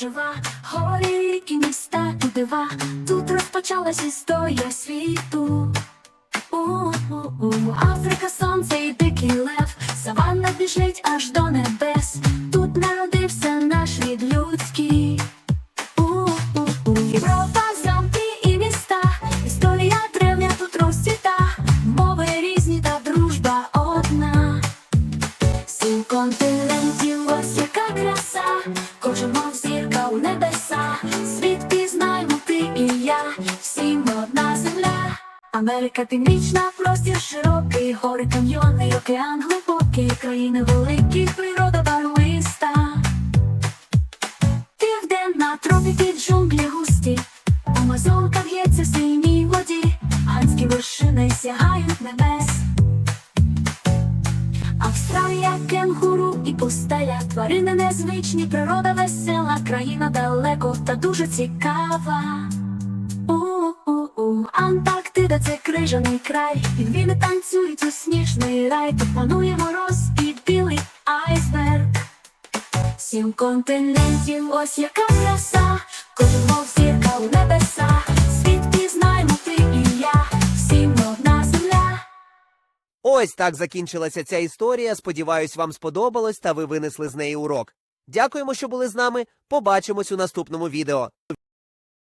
жива, горі, ріки, міста і дива. Тут розпочалась історія світу. У-у-у. Африка, сонце і дикий лев, саванна біжить аж до небес. Америка північна, простір широкий, гори, каньйони, океан глибокий, країни великі, природа барвиста. Південна тропіки, джунглі густі, Амазонка в'ється в синій воді, Ганські вершини сягають небес. Австралія, кенгуру і пустеля, тварини незвичні, природа весела, країна далеко та дуже цікава. Антарктида це крижаний край, Пінгвіни танцюють у сніжний рай, тут панує мороз і білий айсберг. Сім континентів, ось яка краса, кожен мов зірка у небеса, світ пізнаємо ти і я, всім одна земля. Ось так закінчилася ця історія. Сподіваюсь, вам сподобалось та ви винесли з неї урок. Дякуємо, що були з нами. Побачимось у наступному відео.